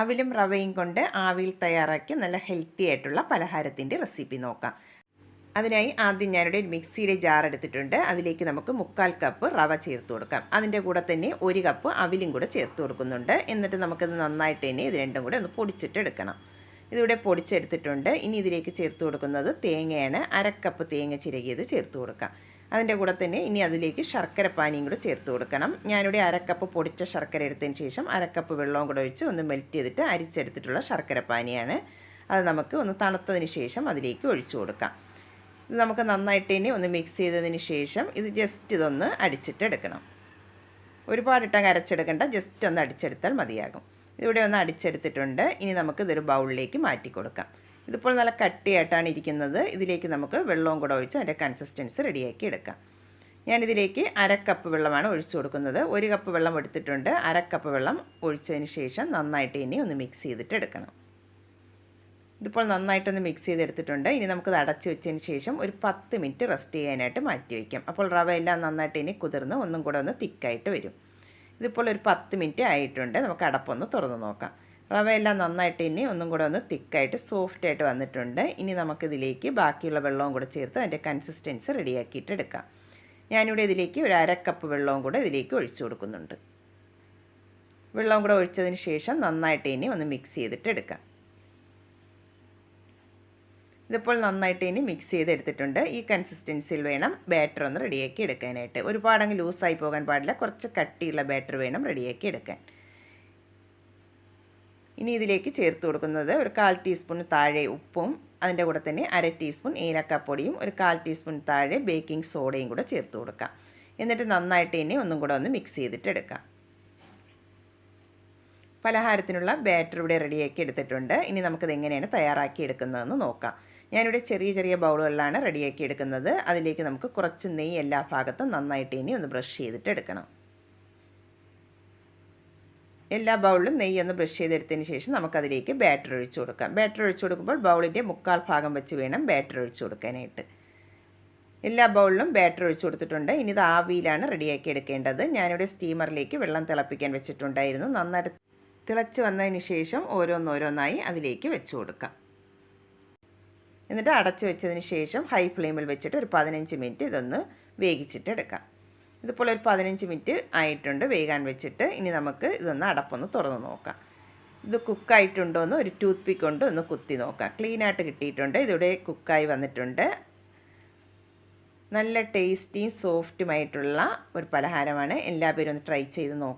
അവിലും റവയും കൊണ്ട് ആവിയിൽ തയ്യാറാക്കി നല്ല ഹെൽത്തി ആയിട്ടുള്ള പലഹാരത്തിന്റെ റെസിപ്പി നോക്കാം. അതിനായി ആദ്യം ഞാനിവിടെ ഒരു മിക്സിയുടെ ജാർ എടുത്തിട്ടുണ്ട്. അതിലേക്ക് നമുക്ക് മുക്കാൽ കപ്പ് റവ ചേർത്ത് കൊടുക്കാം. അതിന്റെ കൂടെ തന്നെ ഒരു കപ്പ് അവിലും കൂടെ ചേർത്ത് കൊടുക്കുന്നുണ്ട്. എന്നിട്ട് നമുക്കിത് നന്നായിട്ട് തന്നെ ഇത് രണ്ടും കൂടെ ഒന്ന് പൊടിച്ചിട്ട് എടുക്കണം. ഇതിവിടെ പൊടിച്ചെടുത്തിട്ടുണ്ട്. ഇനി ഇതിലേക്ക് ചേർത്ത് കൊടുക്കുന്നത് തേങ്ങയാണ്. അരക്കപ്പ് തേങ്ങ ചിരകിയത് ചേർത്ത് കൊടുക്കാം. അതിന്റെ കൂടെ തന്നെ ഇനി അതിലേക്ക് ശർക്കര പാനിയും കൂടെ ചേർത്ത് കൊടുക്കണം. ഞാനിവിടെ അരക്കപ്പ് പൊടിച്ച ശർക്കര എടുത്തതിന് ശേഷം അരക്കപ്പ് വെള്ളവും കൂടെ ഒഴിച്ച് ഒന്ന് മെൽറ്റ് ചെയ്തിട്ട് അരിച്ചെടുത്തിട്ടുള്ള ശർക്കര പാനിയാണ്. അത് നമുക്ക് ഒന്ന് തണുത്തതിന് ശേഷം അതിലേക്ക് ഒഴിച്ചു കൊടുക്കാം. ഇത് നമുക്ക് നന്നായിട്ട് ഇനി ഒന്ന് മിക്സ് ചെയ്തതിന് ശേഷം ഇത് ജസ്റ്റ് ഇതൊന്ന് അടിച്ചിട്ടെടുക്കണം ഒരുപാടിട്ടങ്ങ് അരച്ചെടുക്കേണ്ട ജസ്റ്റ് ഒന്ന് അടിച്ചെടുത്താൽ മതിയാകും. ഇതിവിടെ ഒന്ന് അടിച്ചെടുത്തിട്ടുണ്ട്. ഇനി നമുക്ക് ഇതൊരു ബൗളിലേക്ക് മാറ്റി കൊടുക്കാം. ഇതിപ്പോൾ നല്ല കട്ടിയായിട്ടാണ് ഇരിക്കുന്നത്. ഇതിലേക്ക് നമുക്ക് വെള്ളവും കൂടെ ഒഴിച്ച് അതിന്റെ കൺസിസ്റ്റൻസി റെഡിയാക്കി എടുക്കാം. ഞാനിതിലേക്ക് അരക്കപ്പ് വെള്ളമാണ് ഒഴിച്ചു കൊടുക്കുന്നത്. ഒരു കപ്പ് വെള്ളം എടുത്തിട്ടുണ്ട്. അരക്കപ്പ് വെള്ളം ഒഴിച്ചതിന് ശേഷം നന്നായിട്ട് ഇനി ഒന്ന് മിക്സ് ചെയ്തിട്ട് എടുക്കണം. ഇതിപ്പോൾ നന്നായിട്ടൊന്ന് മിക്സ് ചെയ്തെടുത്തിട്ടുണ്ട്. ഇനി നമുക്കത് അടച്ച് വെച്ചതിന് ശേഷം ഒരു പത്ത് മിനിറ്റ് റെസ്റ്റ് ചെയ്യാനായിട്ട് മാറ്റി വയ്ക്കാം അപ്പോൾ റവ എല്ലാം നന്നായിട്ട് ഇനി കുതിർന്ന് ഒന്നും കൂടെ ഒന്ന് തിക്കായിട്ട് വരും. ഇതിപ്പോൾ ഒരു പത്ത് മിനിറ്റ് ആയിട്ടുണ്ട്. നമുക്ക് അടപ്പൊന്ന് തുറന്ന് നോക്കാം. റവയെല്ലാം നന്നായിട്ട് ഇനി ഒന്നും കൂടെ ഒന്ന് തിക്കായിട്ട് സോഫ്റ്റായിട്ട് വന്നിട്ടുണ്ട്. ഇനി നമുക്കിതിലേക്ക് ബാക്കിയുള്ള വെള്ളവും കൂടെ ചേർത്ത് അതിന്റെ കൺസിസ്റ്റൻസി റെഡിയാക്കിയിട്ട് എടുക്കാം. ഞാനിവിടെ ഇതിലേക്ക് ഒരു അര കപ്പ് വെള്ളവും കൂടെ ഇതിലേക്ക് ഒഴിച്ചു കൊടുക്കുന്നുണ്ട്. വെള്ളവും കൂടെ ഒഴിച്ചതിന് ശേഷം നന്നായിട്ട് ഇനി ഒന്ന് മിക്സ് ചെയ്തിട്ട് എടുക്കാം. ഇതിപ്പോൾ നന്നായിട്ട് ഇനി മിക്സ് ചെയ്തെടുത്തിട്ടുണ്ട്. ഈ കൺസിസ്റ്റൻസിയിൽ വേണം ബാറ്റർ ഒന്ന് റെഡിയാക്കി എടുക്കാനായിട്ട്. ഒരുപാടങ്ങ് ലൂസായി പോകാൻ പാടില്ല. കുറച്ച് കട്ടിയുള്ള ബാറ്റർ വേണം റെഡിയാക്കി എടുക്കാൻ. ഇനി ഇതിലേക്ക് ചേർത്ത് കൊടുക്കുന്നത് ഒരു കാൽ ടീസ്പൂൺ താഴെ ഉപ്പും അതിന്റെ കൂടെ തന്നെ അര ടീസ്പൂൺ ഏലക്കാപ്പൊടിയും ഒരു കാൽ ടീസ്പൂൺ താഴെ ബേക്കിംഗ് സോഡയും കൂടെ ചേർത്ത് കൊടുക്കാം എന്നിട്ട് നന്നായിട്ട് ഇനി ഒന്നും കൂടെ ഒന്ന് മിക്സ് ചെയ്തിട്ട് എടുക്കാം. പലഹാരത്തിനുള്ള ബാറ്റർ ഇവിടെ റെഡിയാക്കി എടുത്തിട്ടുണ്ട്. ഇനി നമുക്കിത് എങ്ങനെയാണ് തയ്യാറാക്കി എടുക്കുന്നതെന്ന് നോക്കാം. ഞാനിവിടെ ചെറിയ ചെറിയ ബൗളുകളിലാണ് റെഡിയാക്കി എടുക്കുന്നത്. അതിലേക്ക് നമുക്ക് കുറച്ച് നെയ്യ് എല്ലാ ഭാഗത്തും നന്നായിട്ട് ഇനി ഒന്ന് ബ്രഷ് ചെയ്തിട്ട് എടുക്കണം. എല്ലാ ബൗളിലും നെയ്യ് ഒന്ന് ബ്രഷ് ചെയ്തെടുത്തതിന് ശേഷം നമുക്കതിലേക്ക് ബാറ്റർ ഒഴിച്ചു കൊടുക്കാം. ബാറ്റർ ഒഴിച്ചു കൊടുക്കുമ്പോൾ ബൗളിന്റെ മുക്കാൽ ഭാഗം വെച്ച് വേണം ബാറ്റർ ഒഴിച്ചു കൊടുക്കാനായിട്ട്. എല്ലാ ബൗളിലും ബാറ്റർ ഒഴിച്ചു കൊടുത്തിട്ടുണ്ട്. ഇനി ഇത് ആവിയിലാണ് റെഡിയാക്കി എടുക്കേണ്ടത്. ഞാനിവിടെ സ്റ്റീമറിലേക്ക് വെള്ളം തിളപ്പിക്കാൻ വെച്ചിട്ടുണ്ടായിരുന്നു. നന്നായിട്ട് തിളച്ച് വന്നതിന് ശേഷം ഓരോന്നോരോന്നായി അതിലേക്ക് വെച്ചു കൊടുക്കാം. എന്നിട്ട് അടച്ച് വെച്ചതിന് ശേഷം ഹൈ ഫ്ലെയിമിൽ വെച്ചിട്ട് ഒരു പതിനഞ്ച് മിനിറ്റ് ഇതൊന്ന് വേവിച്ചിട്ട് എടുക്കാം ഇതിപ്പോൾ ഒരു പതിനഞ്ച് മിനിറ്റ് ആയിട്ടുണ്ട് വേകാൻ വെച്ചിട്ട്. ഇനി നമുക്ക് ഇതൊന്ന് അടപ്പൊന്ന് തുറന്ന് നോക്കാം. ഇത് കുക്കായിട്ടുണ്ടോ എന്ന് ഒരു ടൂത്ത് പിക്ക് കൊണ്ട് ഒന്ന് കുത്തി നോക്കാം. ക്ലീനായിട്ട് കിട്ടിയിട്ടുണ്ട്. ഇതിവിടെ കുക്കായി വന്നിട്ടുണ്ട്. നല്ല ടേസ്റ്റിയും സോഫ്റ്റുമായിട്ടുള്ള ഒരു പലഹാരമാണ്. എല്ലാവരും ഒന്ന് ട്രൈ ചെയ്ത് നോക്കാം